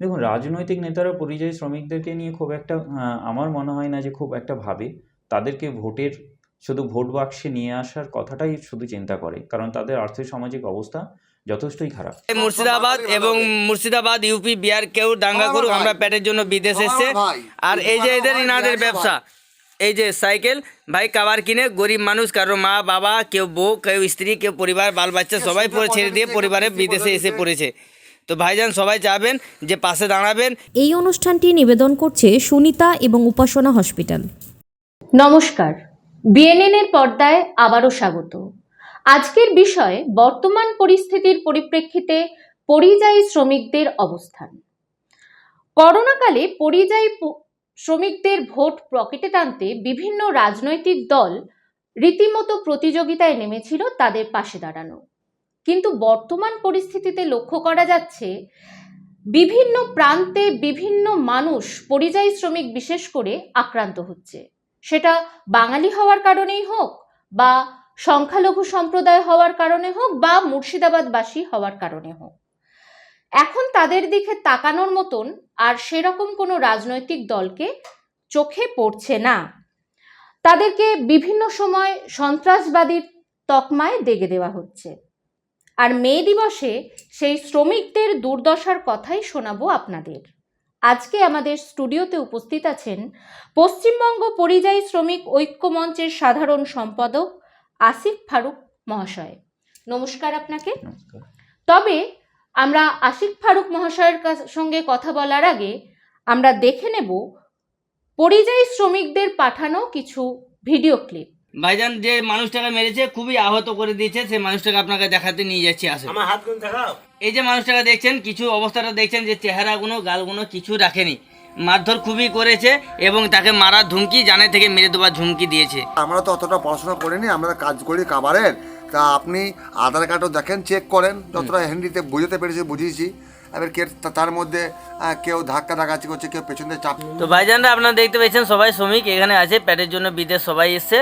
দেখুন রাজনৈতিক নেতারা পরিযায়ী শ্রমিকদেরকে নিয়ে খুব একটা আমার মনে হয় না যে খুব একটা ভাবে। তাদেরকে ভোটের শুধু ভোট বাক্সে নিয়ে আসার কথাটাই শুধু চিন্তা করে। কারণ তাদের আর্থিক সামাজিক অবস্থা যথেষ্টই খারাপ। মুর্শিদাবাদ এবং মুর্শিদাবাদ ইউপি বিহার কেউ দাঙ্গা করুক আমরা পেটের জন্য বিদেশ এসছে। আর এই যে এদের ইনাদের ব্যবসা এই যে সাইকেল ভাই কাবার কিনে গরিব মানুষ কারও মা বাবা কেউ বউ কেউ স্ত্রী কেউ পরিবার বাল বাচ্চা সবাই পরে ছেড়ে দিয়ে পরিবারে বিদেশে এসে পড়েছে। তো ভাইজান সবাই যাবেন যে পাশে দাঁড়াবেন। এই অনুষ্ঠানটি নিবেদন করছে সুনিতা এবং উপাসনা হসপিটাল। নমস্কার। বিএনএনের পর্দায় আবারও স্বাগত। আজকের বিষয় বর্তমান পরিস্থিতির পরিপ্রেক্ষিতে পরিযায়ী শ্রমিকদের অবস্থান। করোনাকালে পরিযায়ী শ্রমিকদের ভোট পকেটে টানতে বিভিন্ন রাজনৈতিক দল রীতিমতো প্রতিযোগিতায় নেমেছিল তাদের পাশে দাঁড়ানো। কিন্তু বর্তমান পরিস্থিতিতে লক্ষ্য করা যাচ্ছে, বিভিন্ন প্রান্তে বিভিন্ন মানুষ পরিযায়ী শ্রমিক বিশেষ করে আক্রান্ত হচ্ছে। সেটা বাঙালি হওয়ার কারণেই হোক বা সংখ্যালঘু সম্প্রদায় হওয়ার কারণে হোক বা মুর্শিদাবাদবাসী হওয়ার কারণে হোক। এখন তাদের দিকে তাকানোর মতন আর সেরকম কোনো রাজনৈতিক দলকে চোখে পড়ছে না। তাদেরকে বিভিন্ন সময় সন্ত্রাসবাদীর তকমায় দেগে দেওয়া হচ্ছে। আর মে দিবসে সেই শ্রমিকদের দুর্দশার কথাই শোনাবো আপনাদের। আজকে আমাদের স্টুডিওতে উপস্থিত আছেন পশ্চিমবঙ্গ পরিযায়ী শ্রমিক ঐক্যমঞ্চের সাধারণ সম্পাদক আসিফ ফারুক মহাশয়। নমস্কার আপনাকে। তবে আমরা আশিক ফারুক মহাশয়ের সঙ্গে কথা বলার আগে আমরা দেখে নেব পরিযায়ী শ্রমিকদের পাঠানো কিছু ভিডিও ক্লিপ। ভাইজান যে মানুষটাকে মেরেছে খুবই আহত করে দিয়েছে সেই মানুষটাকে আপনাকে দেখাতে নিয়ে যাচ্ছি আসে আমার হাত গুণ দেখাও এই যে মানুষটাকে দেখছেন কিছু অবস্থাটা দেখছেন যে চেহারাগুলো গালগুলো কিছু রাখেনি। মারধর খুবই করেছে এবং তাকে মারার ধুমকি জানে থেকে মেরে দেওয়ার ঝুমকি দিয়েছে। আমরা তো অতটা পড়াশোনা করিনি আমরা কাজ করি কাবারের। তা আপনি আধার কার্ডও দেখেন চেক করেন যতটা হিন্দিতে বুঝতে পেরেছি বুঝিয়েছি। এবার কে তার মধ্যে কেউ ধাক্কা ধাক্কাচি করছে কেউ পেছন দিয়ে চাপ তো ভাইজানরা আপনারা দেখতে পেয়েছেন সবাই শ্রমিক এখানে আছে পেটের জন্য বিদেশ সবাই এসছে।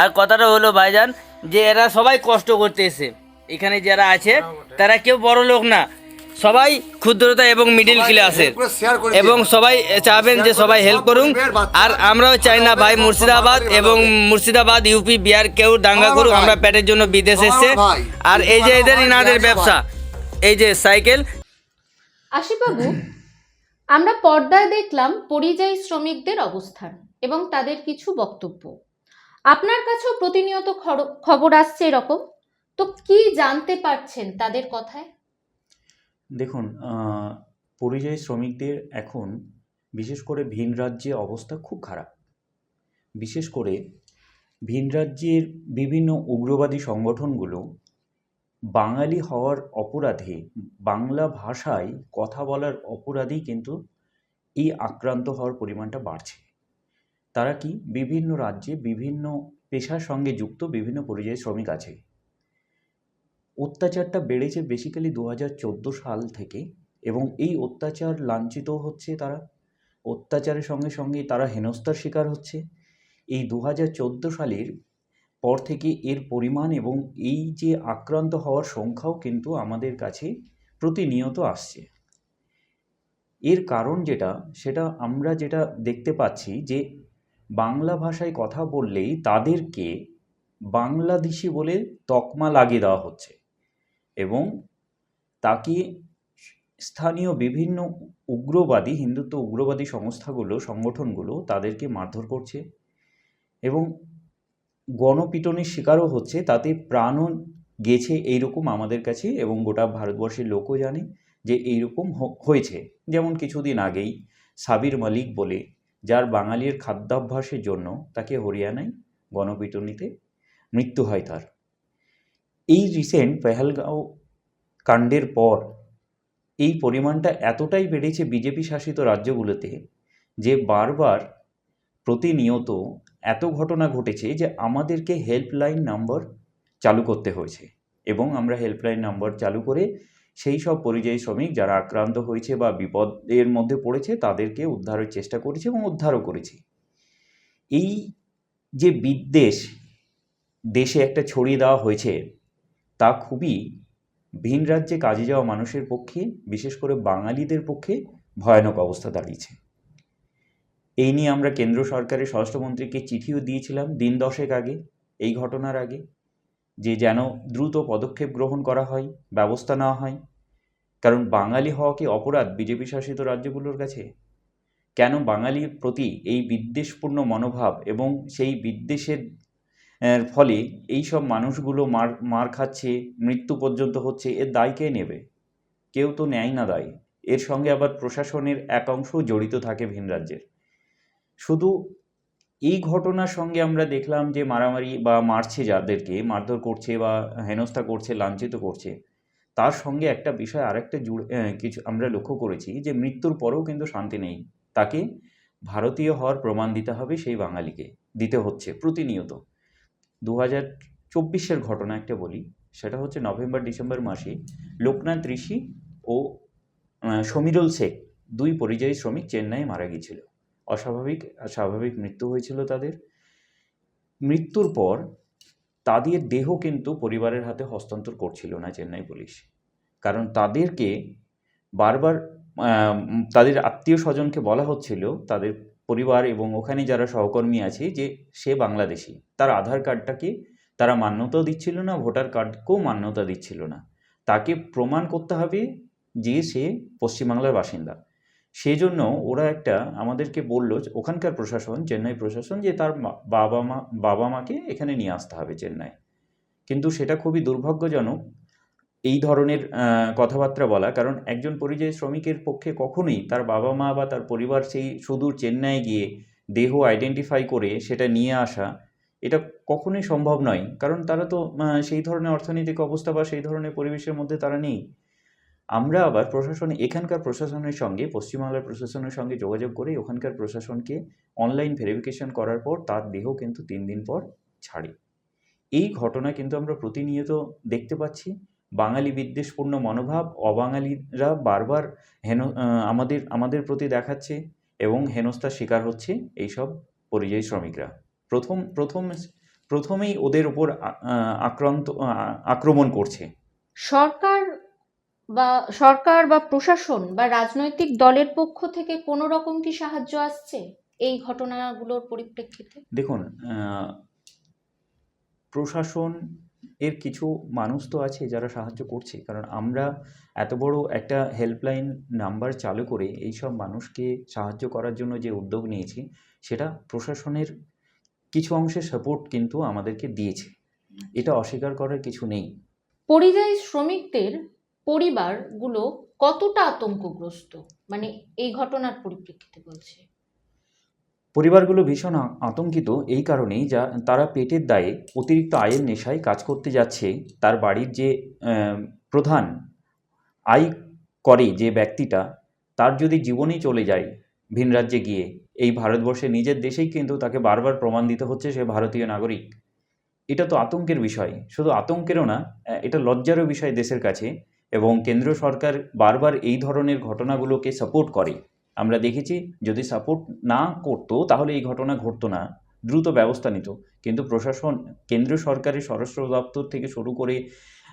আর কথাটা হলো ভাইজান যে এরা সবাই কষ্ট করতে এসে এখানে যারা আছে তারা কেউ বড় লোক না। সবাই ক্ষুদ্রতা এবং মিডিল ক্লাসের এবং সবাই চাবেন যে সবাই হেল্প করুন। আর আমরাও চাই না ভাই মুর্শিদাবাদ এবং মুর্শিদাবাদ ইউপি বিহার কেউ দাঙ্গা করুক আমরা পেটের জন্য বিদেশ এসছে। আর এই যে এদের ইনাদের ব্যবসা এই যে সাইকেল আশিবাবু, আমরা পর্দায় দেখলাম পরিযায়ী শ্রমিকদের অবস্থান এবং তাদের কিছু বক্তব্য। আপনার কাছেও প্রতিনিয়ত খবর আসছে এরকম? তো কি জানতে পারছেন তাদের কথায়? দেখুন পরিযায়ী শ্রমিকদের এখন বিশেষ করে ভিন রাজ্যে অবস্থা খুব খারাপ। বিশেষ করে ভিন রাজ্যের বিভিন্ন উগ্রবাদী সংগঠনগুলো বাঙালি হওয়ার অপরাধে বাংলা ভাষায় কথা বলার অপরাধেই কিন্তু এই আক্রান্ত হওয়ার পরিমাণটা বাড়ছে। তারা কি বিভিন্ন রাজ্যে বিভিন্ন পেশার সঙ্গে যুক্ত, বিভিন্ন পরিযায়ী শ্রমিক আছে? অত্যাচারটা বেড়েছে বেসিক্যালি দু হাজার চোদ্দ সাল থেকে এবং এই অত্যাচার লাঞ্ছিত হচ্ছে তারা। অত্যাচারের সঙ্গে সঙ্গে তারা হেনস্থার শিকার হচ্ছে। এই দু হাজার চোদ্দ সালের পর থেকে এর পরিমাণ এবং এই যে আক্রান্ত হওয়ার সংখ্যাও কিন্তু আমাদের কাছে প্রতিনিয়ত আসছে। এর কারণ যেটা, সেটা আমরা যেটা দেখতে পাচ্ছি যে বাংলা ভাষায় কথা বললেই তাদেরকে বাংলাদেশি বলে তকমা লাগিয়ে দেওয়া হচ্ছে এবং তাকে স্থানীয় বিভিন্ন উগ্রবাদী, হিন্দুত্ব উগ্রবাদী সংস্থাগুলো, সংগঠনগুলো তাদেরকে মারধর করছে এবং গণপিটনের শিকারও হচ্ছে, তাতে প্রাণও গেছে এইরকম আমাদের কাছে এবং গোটা ভারতবর্ষের লোকও জানে যে এইরকম হয়েছে। যেমন কিছুদিন আগেই সাবির মালিক বলে, যার বাঙালির খাদ্যাভ্যাসের জন্য তাকে হরিয়ানায় গণপিটুনিতে মৃত্যু হয় তার। এই রিসেন্ট পেহেলগাঁও কাণ্ডের পর এই পরিমাণটা এতটাই বেড়েছে বিজেপি শাসিত রাজ্যগুলোতে যে বারবার প্রতিনিয়ত এত ঘটনা ঘটেছে যে আমাদেরকে হেল্পলাইন নাম্বার চালু করতে হয়েছে এবং আমরা হেল্পলাইন নাম্বার চালু করে সেই সব পরিযায়ী শ্রমিক যারা আক্রান্ত হয়েছে বা বিপদের মধ্যে পড়েছে তাদেরকে উদ্ধারের চেষ্টা করেছি এবং উদ্ধারও করেছি। এই যে বিদ্বেষ দেশে একটা ছড়িয়ে দেওয়া হয়েছে তা খুবই ভিন রাজ্যে কাজে যাওয়া মানুষের পক্ষে, বিশেষ করে বাঙালিদের পক্ষে ভয়ানক অবস্থা দাঁড়িয়েছে। এই নিয়ে আমরা কেন্দ্র সরকারের স্বরাষ্ট্রমন্ত্রীকে চিঠিও দিয়েছিলাম দিন দশেক আগে, এই ঘটনার আগে, যে যেন দ্রুত পদক্ষেপ গ্রহণ করা হয়, ব্যবস্থা নেওয়া হয়। কারণ বাঙালি হওয়া কি অপরাধ বিজেপি শাসিত রাজ্যগুলোর কাছে? কেন বাঙালির প্রতি এই বিদ্বেষপূর্ণ মনোভাব এবং সেই বিদ্বেষের ফলে এই সব মানুষগুলো মার মার খাচ্ছে, মৃত্যু পর্যন্ত হচ্ছে, এর দায় কে নেবে? কেউ তো নেয় না দায়। এর সঙ্গে আবার প্রশাসনের এক অংশ জড়িত থাকে ভিন রাজ্যের। শুধু এই ঘটনার সঙ্গে আমরা দেখলাম যে মারামারি বা মারছে যাদেরকে, মারধর করছে বা হেনস্থা করছে, লাঞ্ছিত করছে, তার সঙ্গে একটা বিষয় আরেকটা জুড়ে কিছু আমরা লক্ষ্য করেছি যে মৃত্যুর পরেও কিন্তু শান্তি নেই। তাকে ভারতীয় হওয়ার প্রমাণ দিতে হবে সেই বাঙালিকে, দিতে হচ্ছে প্রতিনিয়ত। দু হাজার চব্বিশের ঘটনা একটা বলি, সেটা হচ্ছে নভেম্বর, ডিসেম্বর মাসে লোকনাথ ঋষি ও সমীরুল শেখ, দুই পরিযায়ী শ্রমিক চেন্নাই মারা গিয়েছিল। অস্বাভাবিক, স্বাভাবিক মৃত্যু হয়েছিল তাদের। মৃত্যুর পর তাদের দেহ কিন্তু পরিবারের হাতে হস্তান্তর করছিল না চেন্নাই পুলিশ। কারণ তাদেরকে বারবার তাদের আত্মীয় স্বজনকে বলা হচ্ছিল, তাদের পরিবার এবং ওখানে যারা সহকর্মী আছে যে সে বাংলাদেশি, তার আধার কার্ডটাকে তারা মান্যতাও দিচ্ছিল না, ভোটার কার্ডকেও মান্যতা দিচ্ছিল না। তাকে প্রমাণ করতে হবে যে সে পশ্চিমবাংলার বাসিন্দা। সেই জন্য ওরা একটা আমাদেরকে বলল ওখানকার প্রশাসন, চেন্নাই প্রশাসন, যে তার বাবা মা, বাবা মাকে এখানে নিয়ে আসতে হবে চেন্নাই। কিন্তু সেটা খুবই দুর্ভাগ্যজনক এই ধরনের কথাবার্তা বলা, কারণ একজন পরিযায়ী শ্রমিকের পক্ষে কখনোই তার বাবা মা বা তার পরিবার সেই সুদূর চেন্নাই গিয়ে দেহ আইডেন্টিফাই করে সেটা নিয়ে আসা, এটা কখনোই সম্ভব নয়। কারণ তারা তো সেই ধরনের অর্থনৈতিক অবস্থা বা সেই ধরনের পরিবেশের মধ্যে তারা নেই। আমরা আবার প্রশাসন, এখানকার প্রশাসনের সঙ্গে, পশ্চিমবাংলার প্রশাসনের সঙ্গে যোগাযোগ করে ওখানকার প্রশাসনকে অনলাইন ভেরিফিকেশন করার পর তার দেহ কিন্তু তিন দিন পর ছাড়ে। এই ঘটনা কিন্তু আমরা প্রতিনিয়ত দেখতে পাচ্ছি। বাঙালি বিদ্বেষপূর্ণ মনোভাব, অবাঙালিরা বারবার হেন আমাদের আমাদের প্রতি দেখাচ্ছে এবং হেনস্থার শিকার হচ্ছে এইসব পরিযায়ী শ্রমিকরা। প্রথম প্রথম, প্রথমেই ওদের উপর আক্রান্ত আক্রমণ করছে। সরকার বা সরকার বা প্রশাসন বা রাজনৈতিক দলের পক্ষ থেকে কোনো রকম কি সাহায্য আসছে এই ঘটনাগুলোর পরিপ্রেক্ষিতে? দেখুন প্রশাসন এর কিছু মানুষ তো আছে যারা সাহায্য করছে। কারণ আমরা এত বড় একটা হেল্পলাইন নাম্বার চালু করে এই সব মানুষকে সাহায্য করার জন্য যে উদ্যোগ নিয়েছি সেটা প্রশাসনের কিছু অংশের সাপোর্ট কিন্তু আমাদেরকে দিয়েছে। এটা অস্বীকার করার কিছু নেই। পরিযায়ী শ্রমিকদের পরিবারগুলো কতটা আতঙ্কগ্রস্ত? মানে এই ঘটনার পরিপ্রেক্ষিতে বলছে। পরিবারগুলো ভীষণ আতঙ্কিত এই কারণেই যা, তারা পেটের দায়ে অতিরিক্ত আয়ের নেশায় কাজ করতে যাচ্ছে। তার বাড়ির যে প্রধান আয় করে যে ব্যক্তিটা, তার যদি জীবনই চলে যায় ভিন রাজ্যে গিয়ে, এই ভারতবর্ষে নিজের দেশেই কিন্তু তাকে বারবার প্রমাণ দিতে হচ্ছে সে ভারতীয় নাগরিক। এটা তো আতঙ্কের বিষয়। শুধু আতঙ্কেরও না এটা লজ্জারও বিষয় দেশের কাছে। এবং কেন্দ্র সরকার বারবার এই ধরনের ঘটনাগুলোকে সাপোর্ট করে। আমরা দেখেছি যদি সাপোর্ট না করতো তাহলে এই ঘটনা ঘটতো না। দ্রুত ব্যবস্থা নিত। কিন্তু প্রশাসন কেন্দ্র সরকারের স্বরাষ্ট্র দপ্তর থেকে শুরু করে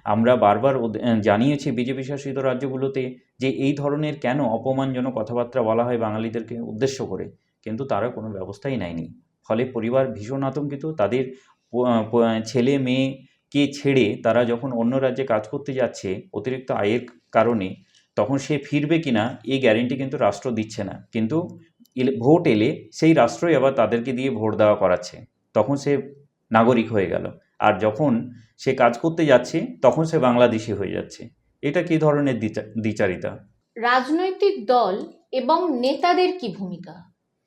আমরা বারবার জানিয়েছি বিজেপি শাসিত রাজ্যগুলোতে যে এই ধরনের কেন অপমানজনক কথাবার্তা বলা হয় বাঙালিদেরকে উদ্দেশ্য করে। কিন্তু তারা কোনো ব্যবস্থাই নেয়নি। ফলে পরিবার ভীষণ আতঙ্কিত। তাদের ছেলে আহ, মেয়েকে ছেড়ে তারা যখন অন্য রাজ্যে কাজ করতে যাচ্ছে অতিরিক্ত আয়ের কারণে তখন সে ফিরবে কিনা এই গ্যারেন্টি কিন্তু রাষ্ট্র দিচ্ছে না। কিন্তু ভোট এলে সেই রাষ্ট্রই আবার তাদেরকে দিয়ে ভোট দেওয়া করাচ্ছে। তখন সে নাগরিক হয়ে গেল। আর যখন সে কাজ করতে যাচ্ছে তখন সে বাংলাদেশি হয়ে যাচ্ছে। এটা কি ধরনের দ্বিচারিতা? রাজনৈতিক দল এবং নেতাদের কি ভূমিকা?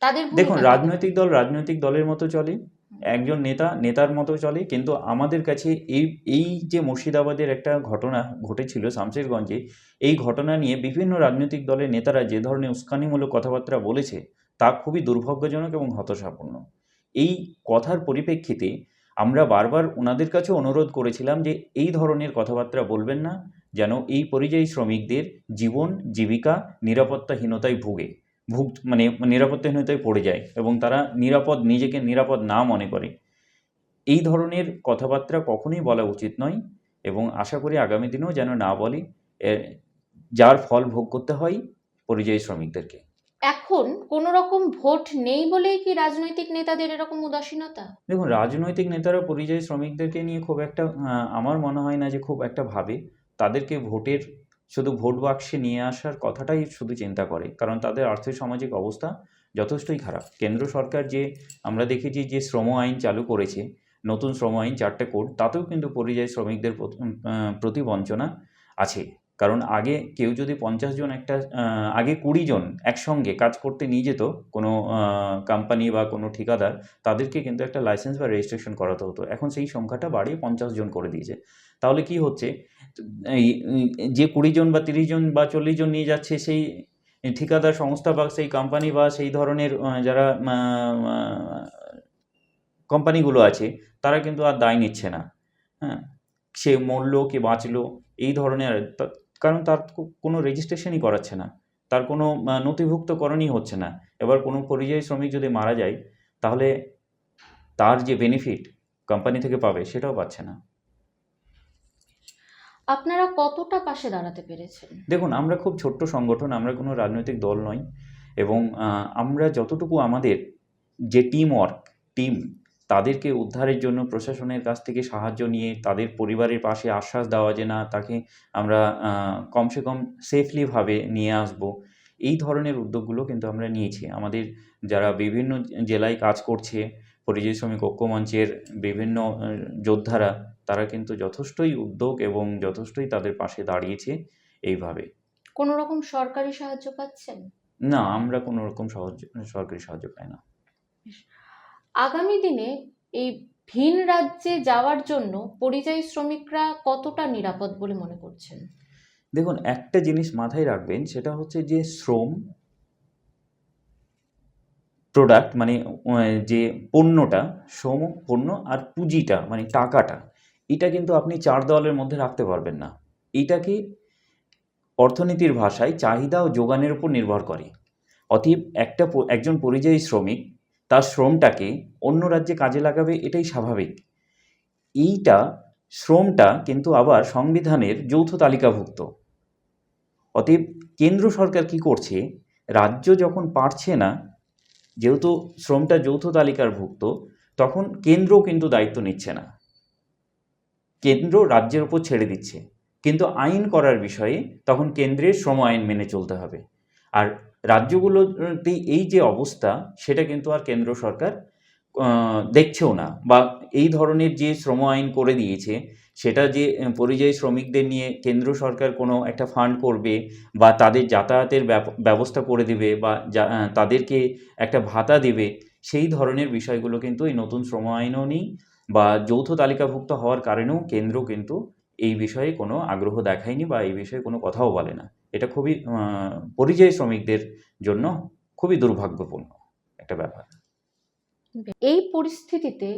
তাদের দেখুন রাজনৈতিক দল রাজনৈতিক দলের মতো চলে। একজন নেতা, নেতার মতো চলে। কিন্তু আমাদের কাছে এই এই যে মুর্শিদাবাদের একটা ঘটনা ঘটেছিল শামশেরগঞ্জে, এই ঘটনা নিয়ে বিভিন্ন রাজনৈতিক দলের নেতারা যে ধরনের উস্কানিমূলক কথাবার্তা বলেছে, তা খুবই দুর্ভাগ্যজনক এবং হতাশাপূর্ণ। এই কথার পরিপ্রেক্ষিতে আমরা বারবার ওনাদের কাছে অনুরোধ করেছিলাম যে এই ধরনের কথাবার্তা বলবেন না, যেন এই পরিযায়ী শ্রমিকদের জীবন, জীবিকা নিরাপত্তাহীনতায় ভুগে। ভুগ মানে নিরাপত্তাহীনতায় পড়ে যায় এবং তারা নিরাপদ নিজেকে নিরাপদ না মনে করে। এই ধরনের কথাবার্তা কখনোই বলা উচিত নয় এবং আশা করি আগামী দিনেও যেন না বলে যার ফল ভোগ করতে হয় পরিযায়ী শ্রমিকদেরকে। এখন কোন রকম ভোট নেই বলেই কি রাজনৈতিক নেতাদের এরকম উদাসীনতা? দেখুন রাজনৈতিক নেতারা পরিযায়ী শ্রমিকদেরকে নিয়ে খুব একটা আমার মনে হয় না যে খুব একটা ভাবে। তাদেরকে ভোটের শুধু ভোট বাক্সে নিয়ে আসার কথাটাই শুধু চিন্তা করে, কারণ তাদের আর্থিক সামাজিক অবস্থা যথেষ্টই খারাপ। কেন্দ্র সরকার যে আমরা দেখেছি যে শ্রম আইন চালু করেছে, নতুন শ্রম আইন চারটে কোড, তাতেও কিন্তু পরিযায়ী শ্রমিকদের প্রতি বঞ্চনা আছে। কারণ আগে কেউ যদি পঞ্চাশ জন একটা আগে কুড়ি জন একসঙ্গে কাজ করতে নিয়ে যেত, কোনো কোম্পানি বা কোনো ঠিকাদার, তাদেরকে কিন্তু একটা লাইসেন্স বা রেজিস্ট্রেশন করাতে হতো। এখন সেই সংখ্যাটা বাড়িয়ে পঞ্চাশ জন করে দিয়েছে। তাহলে কি হচ্ছে? যে কুড়ি জন বা তিরিশ জন বা চল্লিশ জন নিয়ে যাচ্ছে সেই ঠিকাদার সংস্থা বা সেই কোম্পানি বা সেই ধরনের যারা কোম্পানিগুলো আছে, তারা কিন্তু আর দায় নিচ্ছে না। হ্যাঁ? সে মরলো কি বাঁচলো, এই ধরনের কারণ তার কোনো রেজিস্ট্রেশনই করাচ্ছে না। তার কোনো নথিভুক্তকরণই হচ্ছে না। এবার কোনো পরিযায়ী শ্রমিক যদি মারা যায়, তাহলে তার যে বেনিফিট কোম্পানি থেকে পাবে, সেটাও পাচ্ছে না। আপনারা কতটা পাশে দাঁড়াতে পেরেছেন? দেখুন, আমরা খুব ছোট্ট সংগঠন, আমরা কোনো রাজনৈতিক দল নই এবং আমরা যতটুকু আমাদের যে টিম ওয়ার্ক টিম তাদেরকে উদ্ধারের জন্য প্রশাসনের কাছ থেকে সাহায্য নিয়ে, তাদের পরিবারের পাশে আশ্বাস দেওয়া যে না, তাকে আমরা কমসে কম সেফলিভাবে নিয়ে আসব, এই ধরনের উদ্যোগগুলো কিন্তু আমরা নিয়েছি। আমাদের যারা বিভিন্ন জেলায় কাজ করছে পরিযায়ী শ্রমিক ঐক্য মঞ্চের বিভিন্ন যোদ্ধারা তারা কিন্তু যথেষ্টই উদ্যোগ এবং যথেষ্টই তাদের পাশে দাঁড়িয়েছে এইভাবে। কোন রকম সরকারি সাহায্য পাচ্ছেন? না আমরা কোনো রকম সাহায্য সরকারি সাহায্য পাই না। আগামী দিনে এই ভিন রাজ্যে যাওয়ার জন্য পরিযায়ী শ্রমিকরা কতটা নিরাপদ বলে মনে করছেন? দেখুন একটা জিনিস মাথায় রাখবেন সেটা হচ্ছে যে শ্রম প্রোডাক্ট মানে যে পণ্যটা শ্রম পণ্য আর পুঁজিটা মানে টাকাটা, এটা কিন্তু আপনি চার দেওয়ালের মধ্যে রাখতে পারবেন না। এটাকে অর্থনীতির ভাষায় চাহিদা ও যোগানের উপর নির্ভর করে। অতএব একটা একজন পরিযায়ী শ্রমিক তার শ্রমটাকে অন্য রাজ্যে কাজে লাগাবে, এটাই স্বাভাবিক। এইটা, শ্রমটা কিন্তু আবার সংবিধানের যৌথ তালিকাভুক্ত। অতএব কেন্দ্র সরকার কি করছে? রাজ্য যখন পারছে না যেহেতু শ্রমটা যৌথ তালিকার ভুক্ত, তখন কেন্দ্র কিন্তু দায়িত্ব নিচ্ছে না। কেন্দ্র রাজ্যের উপর ছেড়ে দিচ্ছে। কিন্তু আইন করার বিষয়ে তখন কেন্দ্রের শ্রম আইন মেনে চলতে হবে। আর রাজ্যগুলোতে এই যে অবস্থা, সেটা কিন্তু আর কেন্দ্র সরকার দেখছেও না বা এই ধরনের যে শ্রম আইন করে দিয়েছে সেটা যে পরিযায়ী শ্রমিকদের নিয়ে কেন্দ্র সরকার কোনো একটা ফান্ড করবে বা তাদের যাতায়াতের ব্যবস্থা করে দেবে বা তাদেরকে একটা ভাতা দেবে, সেই ধরনের বিষয়গুলো কিন্তু এই নতুন শ্রম আইনও নেই বা যৌথ তালিকাভুক্ত হওয়ার কারণেও কেন্দ্র কিন্তু এই বিষয়ে কোনো আগ্রহ দেখায়নি বা এই বিষয়ে কোনো কথাও বলে না। এটা খুবই পরিযায়ী শ্রমিকদের জন্য খুবই দুর্ভাগ্যপূর্ণ একটা ব্যাপার। এই পরিস্থিতিতে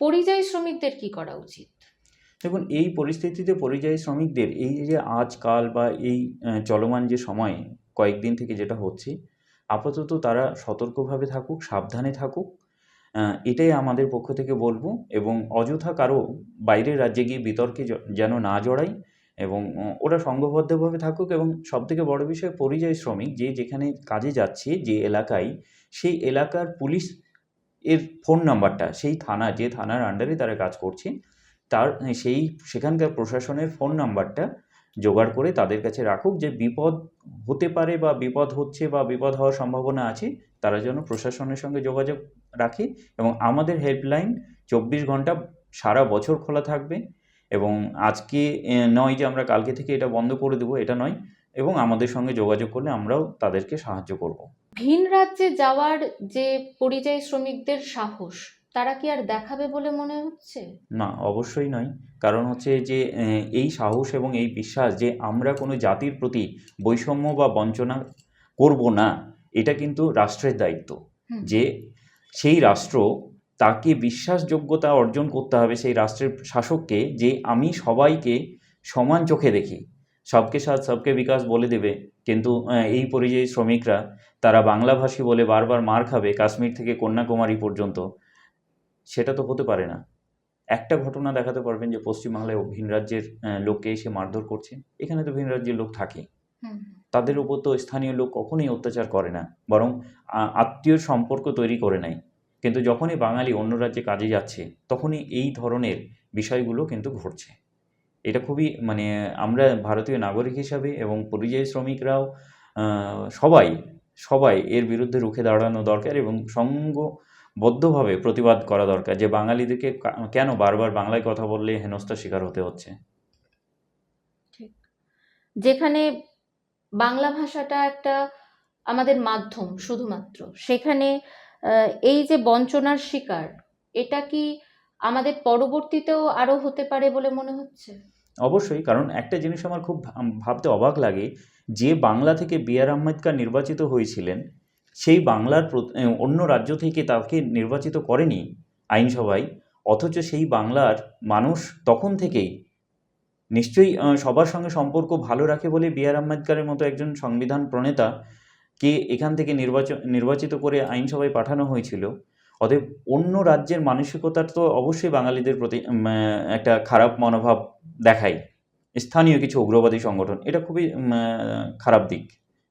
পরিযায়ী শ্রমিকদের কি করা উচিত? দেখুন, এই পরিস্থিতিতে পরিযায়ী শ্রমিকদের এই যে আজকাল বা এই চলমান যে সময়ে, কয়েকদিন থেকে যেটা হচ্ছে, আপাতত তারা সতর্কভাবে থাকুক, সাবধানে থাকুক এটাই আমাদের পক্ষ থেকে বলব এবং অযথা কারও বাইরের রাজ্যে গিয়ে বিতর্কে যেন না জড়াই এবং ওরা সংঘবদ্ধভাবে থাকুক এবং সবথেকে বড় বিষয় পরিযায়ী শ্রমিক যে যেখানে কাজে যাচ্ছে, যে এলাকায়, সেই এলাকার পুলিশ এর ফোন নাম্বারটা, সেই থানা, যে থানার আন্ডারে তারা কাজ করছে তার সেই সেখানকার প্রশাসনের ফোন নাম্বারটা জোগাড় করে তাদের কাছে রাখুক যে বিপদ হতে পারে বা বিপদ হচ্ছে বা বিপদ হওয়ার সম্ভাবনা আছে, তারা যেন প্রশাসনের সঙ্গে যোগাযোগ রাখে এবং আমাদের হেল্পলাইন চব্বিশ ঘণ্টা সারা বছর খোলা থাকবে এবং আজকে নয় যে আমরা কালকে থেকে এটা বন্ধ করে দেবো, এটা নয় এবং আমাদের সঙ্গে যোগাযোগ করলে আমরাও তাদেরকে সাহায্য করব। ভিন রাজ্যে যাওয়ার যে পরিযায়ী শ্রমিকদের সাহস তারা কি আর দেখাবে বলে মনে হচ্ছে? না অবশ্যই নয়। কারণ হচ্ছে যে এই সাহস এবং এই বিশ্বাস যে আমরা কোনো জাতির প্রতি বৈষম্য বা বঞ্চনা করব না এটা কিন্তু রাষ্ট্রের দায়িত্ব। যে সেই রাষ্ট্র তাকে বিশ্বাসযোগ্যতা অর্জন করতে হবে সেই রাষ্ট্রের শাসককে যে আমি সবাইকে সমান চোখে দেখি। সবকে সাথ সবকে বিকাশ বলে দেবে। কিন্তু এই পরিযায়ী শ্রমিকরা তারা বাংলাভাষী বলে বারবার মার খাবে কাশ্মীর থেকে কন্যাকুমারী পর্যন্ত। সেটা তো হতে পারে না। একটা ঘটনা দেখাতে পারবেন যে পশ্চিমবাংলায় ভিন রাজ্যের লোককে এসে মারধর করছে। এখানে তো ভিন রাজ্যের লোক থাকে। তাদের উপর তো স্থানীয় লোক কখনোই অত্যাচার করে না। বরং আত্মীয় সম্পর্ক তৈরি করে নেয়। কিন্তু যখনই বাঙালি অন্য রাজ্যে কাজে যাচ্ছে তখনই এই ধরনের বিষয়গুলো কিন্তু ঘটছে। এটা খুবই মানে আমরা ভারতীয় নাগরিক হিসাবে এবং পরিযায়ী শ্রমিকরাও সবাই সবাই এর বিরুদ্ধে রুখে দাঁড়ানো দরকার এবং সঙ্গবদ্ধভাবে প্রতিবাদ করা দরকার যে বাঙালিদেরকে কেন বারবার বাংলায় কথা বললে হেনস্থার শিকার হতে হচ্ছে? যেখানে বাংলা ভাষাটা একটা আমাদের মাধ্যম শুধুমাত্র। সেখানে এই যে বঞ্চনার শিকার এটা কি আমাদের পরবর্তীতেও আরও হতে পারে বলে মনে হচ্ছে? অবশ্যই কারণ একটা জিনিস আমার খুব ভাব- ভাবতে অবাক লাগে যে বাংলা থেকে বি আর আম্বেদকর নির্বাচিত হয়েছিলেন সেই বাংলার অন্য রাজ্য থেকে তাকে নির্বাচিত করেনি আইনসভায়, অথচ সেই বাংলার মানুষ তখন থেকেই নিশ্চয়ই সবার সঙ্গে সম্পর্ক ভালো রাখে বলে বি আর আম্বেদকরের মতো একজন সংবিধান প্রণেতা কে এখান থেকে নির্বাচন নির্বাচিত করে আইনসভায় পাঠানো হয়েছিল। অতএব অন্য রাজ্যের মানসিকতার তো অবশ্যই বাঙালিদের প্রতি একটা খারাপ মনোভাব দেখায়। স্থানীয় কিছু উগ্রবাদী সংগঠন, এটা খুবই খারাপ দিক।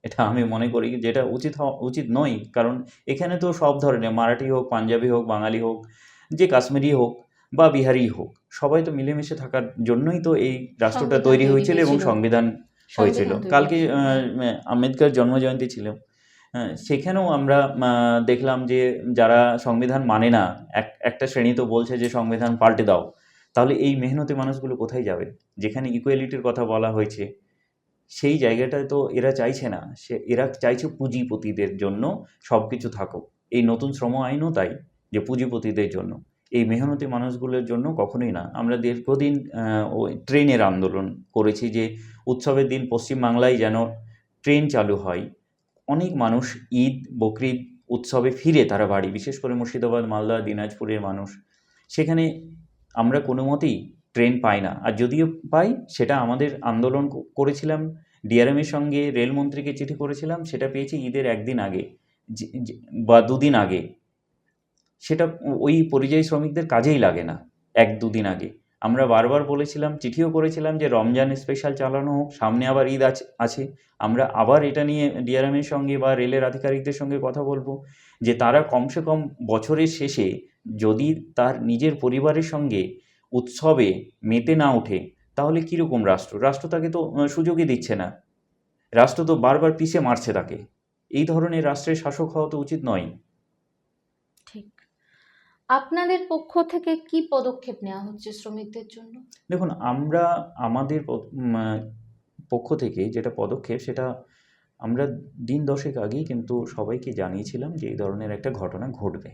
এটা আমি মনে করি যেটা উচিত হওয়া উচিত নয়। কারণ এখানে তো সব ধরনের মারাঠি হোক পাঞ্জাবি হোক বাঙালি হোক যে কাশ্মীরি হোক বা বিহারি হোক সবাই তো মিলেমিশে থাকার জন্যই তো এই রাষ্ট্রটা তৈরি হয়েছিল এবং সংবিধান হয়েছিল। কালকে। আম্বেদকর জন্মজয়ন্তী ছিল। সেখানেও আমরা দেখলাম যে যারা সংবিধান মানে না এক একটা শ্রেণি তো বলছে যে সংবিধান পাল্টে দাও। তাহলে এই মেহনতি মানুষগুলো কোথায় যাবে? যেখানে ইকুয়ালিটির কথা বলা হয়েছে। সেই জায়গাটায় তো এরা চাইছে না। সে, এরা চাইছে পুঁজিপতিদের জন্য সব কিছু থাকুক। এই নতুন শ্রম আইনও তাই, যে পুঁজিপতিদের জন্য। এই মেহনতি মানুষগুলোর জন্য কখনোই না। আমরা দীর্ঘদিন ওই ট্রেনের আন্দোলন করেছি যে, উৎসবের দিন পশ্চিমবাংলায় যেন ট্রেন চালু হয়, অনেক মানুষ ঈদ বকরিদ উৎসবে ফিরে তারা বাড়ি। বিশেষ করে মুর্শিদাবাদ, মালদা, দিনাজপুরের মানুষ। সেখানে আমরা কোনো মতেই ট্রেন পাই না। আর যদিও পাই, সেটা আমাদের আন্দোলন করেছিলাম। ডিআরএমের সঙ্গে রেলমন্ত্রীকে চিঠি করেছিলাম, সেটা পেয়েছি ঈদের একদিন আগে বা দুদিন আগে। সেটা ওই পরিযায়ী শ্রমিকদের কাজেই লাগে না, এক দুদিন আগে। আমরা বারবার বলেছিলাম, চিঠিও করেছিলাম যে রমজান স্পেশাল চালানো হোক, সামনে আবার ঈদ আছে আমরা আবার এটা নিয়ে ডিআরএমের সঙ্গে বা রেলের আধিকারিকদের সঙ্গে কথা বলব, যে তারা কমসে কম বছরের শেষে যদি তার নিজের পরিবারের সঙ্গে উৎসবে মেতে না ওঠে তাহলে কীরকম রাষ্ট্র? রাষ্ট্র তাকে তো সুযোগই দিচ্ছে না। রাষ্ট্র তো বারবার পিছে মারছে তাকে। এই ধরনের রাষ্ট্রের শাসক হওয়া তো উচিত নয়। ঠিক। আপনাদের পক্ষ থেকে কি পদক্ষেপ নেওয়া হচ্ছে শ্রমিকদের জন্য? দেখুন আমরা আমাদের পক্ষ থেকে যেটা পদক্ষেপ সেটা আমরা দিন দশেক আগেই কিন্তু সবাইকে জানিয়েছিলাম যে এই ধরনের একটা ঘটনা ঘটবে।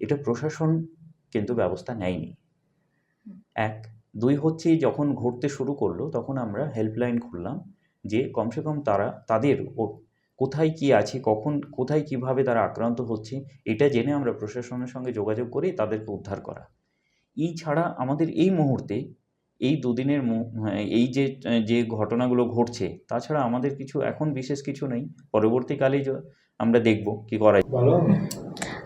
এটা প্রশাসন কিন্তু ব্যবস্থা নেয়নি। এক। দুই হচ্ছে যখন ঘটতে শুরু করল তখন আমরা হেল্পলাইন খুললাম যে কমসে কম তারা তাদের ও কোথায় কি আছে কখন কোথায় কীভাবে তারা আক্রান্ত হচ্ছে এটা জেনে আমরা প্রশাসনের সঙ্গে যোগাযোগ করে তাদেরকে উদ্ধার করা। এই ছাড়া আমাদের এই মুহূর্তে এই দুদিনের মু- এই যে যে ঘটনাগুলো ঘটছে তাছাড়া আমাদের কিছু এখন বিশেষ কিছু নেই। পরবর্তীকালে আমরা দেখব কি করা যায়।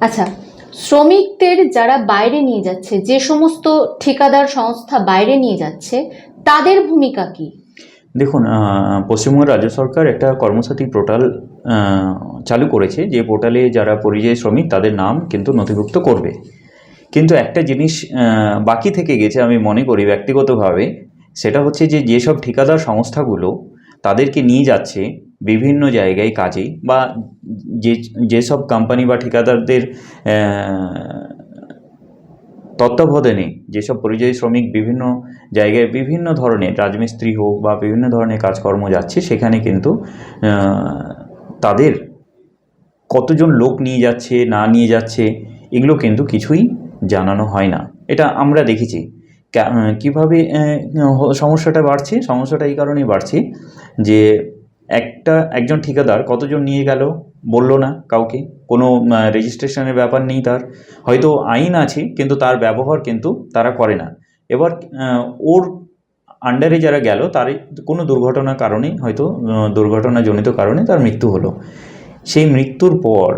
আচ্ছা শ্রমিকদের যারা বাইরে নিয়ে যাচ্ছে, যে সমস্ত ঠিকাদার সংস্থা বাইরে নিয়ে যাচ্ছে, তাদের ভূমিকা কি? দেখুন পশ্চিমবঙ্গ রাজ্য সরকার একটা কর্মসাথী পোর্টাল চালু করেছে। যে পোর্টালে যারা পরিযায়ী শ্রমিক, তাদের নাম কিন্তু নথিভুক্ত করবে। কিন্তু একটা জিনিস বাকি থেকে গেছে আমি মনে করি ব্যক্তিগতভাবে, সেটা হচ্ছে যে, যেসব ঠিকাদার সংস্থাগুলো তাদেরকে নিয়ে যাচ্ছে বিভিন্ন জায়গায় কাজে বা যে, যেসব কোম্পানি বা ঠিকাদারদের তত্ত্বাবধানে যেসব পরিযায়ী শ্রমিক বিভিন্ন জায়গায় বিভিন্ন ধরনের রাজমিস্ত্রি হোক বা বিভিন্ন ধরনের কাজকর্ম যাচ্ছে, সেখানে কিন্তু তাদের কতজন লোক নিয়ে যাচ্ছে, না নিয়ে যাচ্ছে, এগুলো কিন্তু কিছুই জানানো হয় না। এটা আমরা দেখেছি। কীভাবে সমস্যাটা বাড়ছে? সমস্যাটা এই কারণেই বাড়ছে যে একটা, একজন ঠিকাদার কতজন নিয়ে গেল বলল না কাউকে? কোনো রেজিস্ট্রেশনের ব্যাপার নেই তার। হয়তো আইন আছে, কিন্তু তার ব্যবহার কিন্তু তারা করে না। এবার ওর আন্ডারে যারা গেল তার কোনো দুর্ঘটনার কারণে, হয়তো দুর্ঘটনাজনিত কারণে তার মৃত্যু হলো। সেই মৃত্যুর পর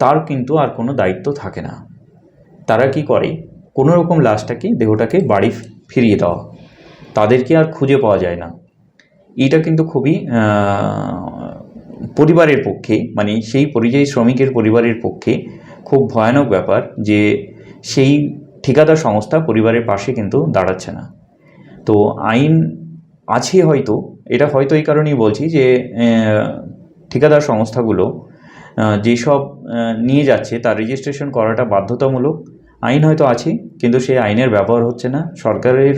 তার কিন্তু আর কোনো দায়িত্ব থাকে না। তারা কি করে? কোনো রকম লাশটাকে, দেহটাকে বাড়ি ফিরিয়ে দেওয়া। তাদেরকে আর খুঁজে পাওয়া যায় না। এটা কিন্তু খুবই পরিবারের পক্ষে মানে সেই পরিযায়ী শ্রমিকের পরিবারের পক্ষে খুব ভয়ানক ব্যাপার যে সেই ঠিকাদার সংস্থা পরিবারের পাশে কিন্তু দাঁড়াচ্ছে না। তো আইন আছে হয়তো, এটা হয়তো এই কারণেই বলছি যে ঠিকাদার সংস্থাগুলো যেসব নিয়ে যাচ্ছে, তার রেজিস্ট্রেশন করাটা বাধ্যতামূলক আইন হয়তো আছে, কিন্তু সেই আইনের ব্যবহার হচ্ছে না। সরকারের,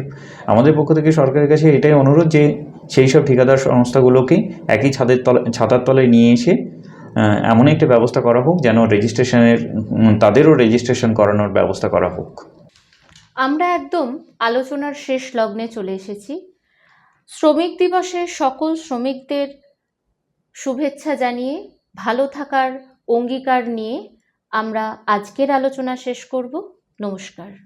আমাদের পক্ষ থেকে সরকারের কাছে এটাই অনুরোধ যে সেই সব ঠিকাদার সংস্থাগুলোকে একই ছাদের তলা, ছাতার তলায় নিয়ে এসে এমন একটা ব্যবস্থা করা হোক যেন রেজিস্ট্রেশনের তাদেরও রেজিস্ট্রেশন করানোর ব্যবস্থা করা হোক। আমরা একদম আলোচনার শেষ লগ্নে চলে এসেছি। শ্রমিক দিবসে সকল শ্রমিকদের শুভেচ্ছা জানিয়ে, ভালো থাকার অঙ্গীকার নিয়ে আমরা আজকের আলোচনা শেষ করব। নমস্কার